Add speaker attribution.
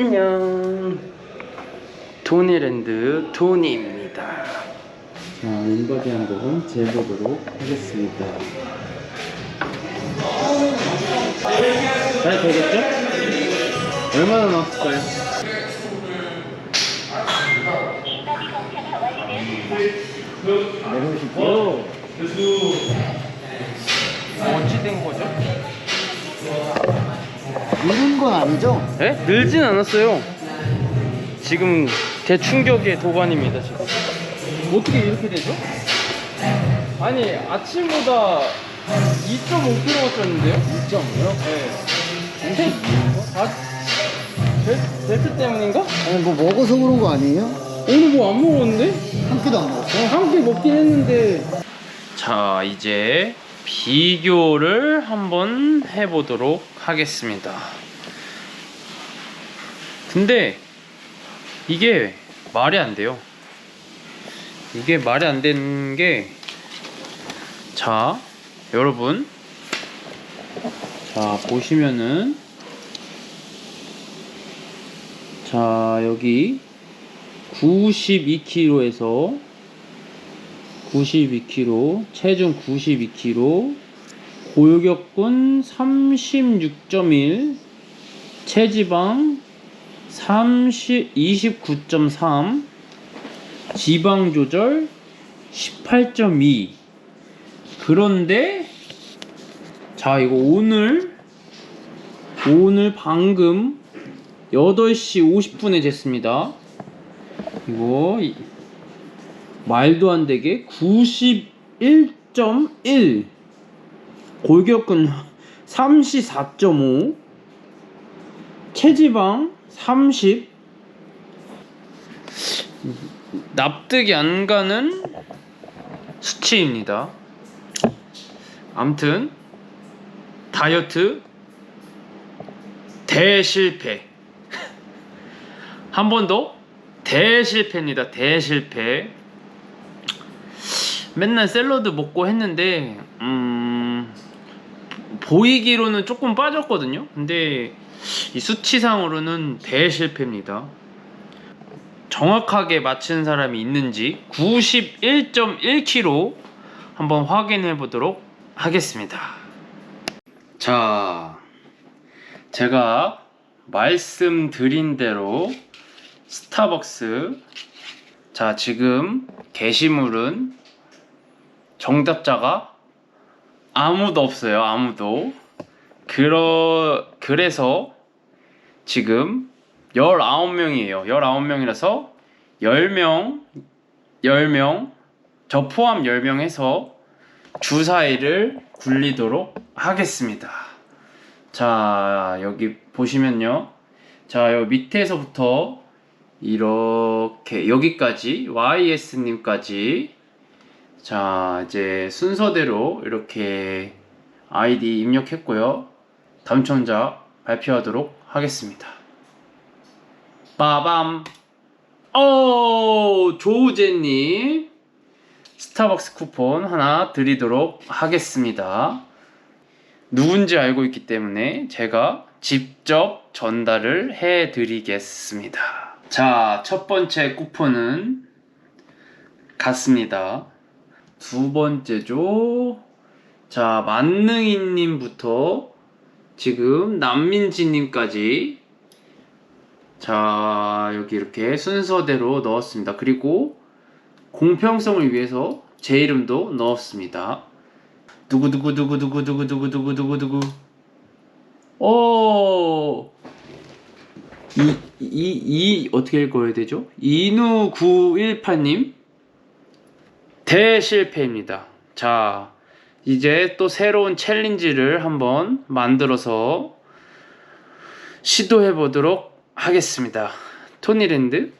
Speaker 1: 안녕. 토니랜드 토니입니다. 자, 인바디 한번 재보도록 하겠습니다. 잘 되겠죠? 얼마나 나왔을까요? 오! 어찌 된 거죠?
Speaker 2: 누른 건 아니죠?
Speaker 1: 에? 늘진 않았어요. 지금 대충격의 도관입니다, 지금. 어떻게 이렇게 되죠? 아니, 아침보다 2.5kg가 쪘는데요?
Speaker 2: 2.5요?
Speaker 1: 네. 테, 아, 벨, 벨트 때문인가?
Speaker 2: 아니 뭐 먹어서 그런 거 아니에요?
Speaker 1: 오늘 뭐 안 먹었는데?
Speaker 2: 한 끼도 안 먹었어요?
Speaker 1: 한개 먹긴 했는데. 자, 이제 비교를 한번 해보도록 하겠습니다. 근데 이게 말이 안 돼요. 이게 말이 안 되는 게, 자, 여러분. 자, 보시면은, 자, 여기 92kg에서 92kg, 체중 92kg, 골격근 36.1, 체지방 30, 29.3, 지방 조절 18.2. 그런데 자, 이거 오늘 오늘 방금 8시 50분에 쟀습니다. 이거 이- 말도 안 되게 91.1 골격근 34.5 체지방 30 납득이 안 가는 수치입니다. 암튼 다이어트 대실패 한 번 더 대실패입니다. 대실패. 맨날 샐러드 먹고 했는데 음 보이기로는 조금 빠졌거든요. 근데 이 수치상으로는 대실패입니다. 정확하게 맞춘 사람이 있는지 91.1kg 한번 확인해 보도록 하겠습니다. 자, 제가 말씀드린 대로 스타벅스 자 지금 게시물은 정답자가 아무도 없어요 아무도. 그러 그래서 지금 19명이에요. 19명이라서 10명 10명 저 포함 10명 해서 주사위를 굴리도록 하겠습니다. 자 여기 보시면요. 자 여기 밑에서부터 이렇게 여기까지 YS님까지 자 이제 순서대로 이렇게 아이디 입력했고요. 당첨자 발표하도록 하겠습니다. 빠밤. 오 조우재님. 스타벅스 쿠폰 하나 드리도록 하겠습니다. 누군지 알고 있기 때문에 제가 직접 전달을 해 드리겠습니다. 자, 첫 번째 쿠폰은 갔습니다. 두 번째죠. 자, 만능이님부터 지금 남민지님까지 자, 여기 이렇게 순서대로 넣었습니다. 그리고 공평성을 위해서 제 이름도 넣었습니다. 두구두구두구두구두구두구두구두구 오. 이, 이, 이, 어떻게 읽어야 되죠? 이누918님. 대실패입니다. 자, 이제 또 새로운 챌린지를 한번 만들어서 시도해 보도록 하겠습니다. 토니랜드